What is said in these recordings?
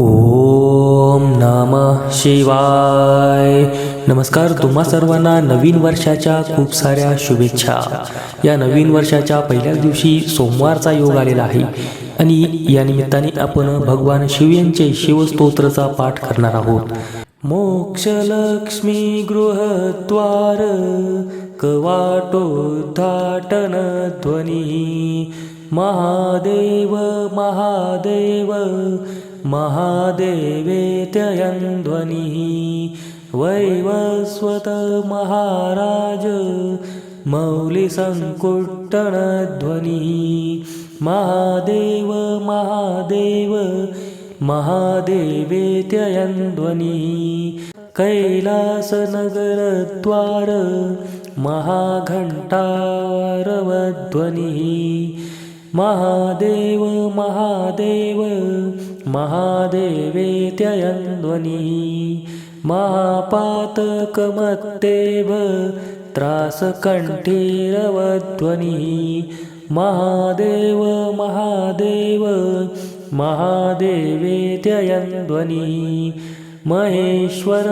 ओम नम शिवाय. नमस्कार तुम्हा सर्वांना नवीन वर्षाच्या खूप साऱ्या शुभेच्छा. या नवीन वर्षाच्या पहिल्याच दिवशी सोमवारचा योग आलेला आहे आणि या निमित्ताने आपण भगवान शिव यांचे शिवस्तोत्रचा पाठ करणार आहोत. मोक्षलक्ष्मी गृहद्वार कवाटोद्घाटन ध्वनी महादेव महादेव महादेवेत्ययन्ध्वनिः वैवस्वत महाराज मौलिसङ्कुट्टणध्वनिः महादेव महादेव महादेवेत्ययन्ध्वनिः कैलासनगरद्वार महाघण्टारवध्वनिः महादेव महादेव महादेवेत्ययं ध्वनिः महापातकमत्तेव त्रासकण्ठीरवध्वनिः महादेव महादेव महादेवेत्ययं ध्वनिः महेश्वर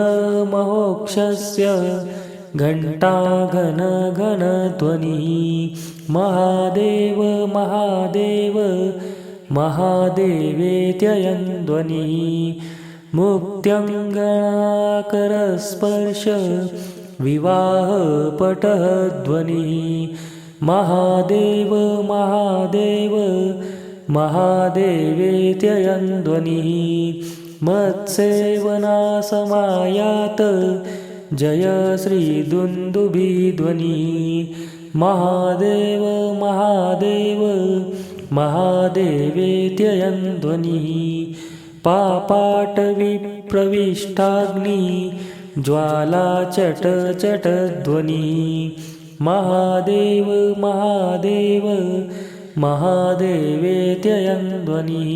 महोक्षस्य घण्टाघनघनध्वनिः महादेव महादेव महादेवेत्ययं मुक्त्यङ्गणाकरस्पर्श विवाहपटः ध्वनिः महादेव महादेव महादेवेत्ययन्ध्वनिः मत्सेवनासमायात जय श्रीदुन्दुभिध्वनिः। महादेव महादेव। महादेवेत्ययं ध्वनिः पापाटविप्रविष्टाग्नि ज्वाला चट चट महादेव महादेव महादेवेत्ययं ध्वनिः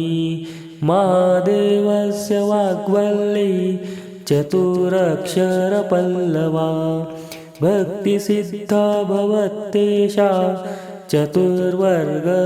महादेवस्य वाग्वल्ली चतुरक्षरपल्लवा। भक्तिसिद्धा भवत्येषा चतुर्वर्गफलप्रदा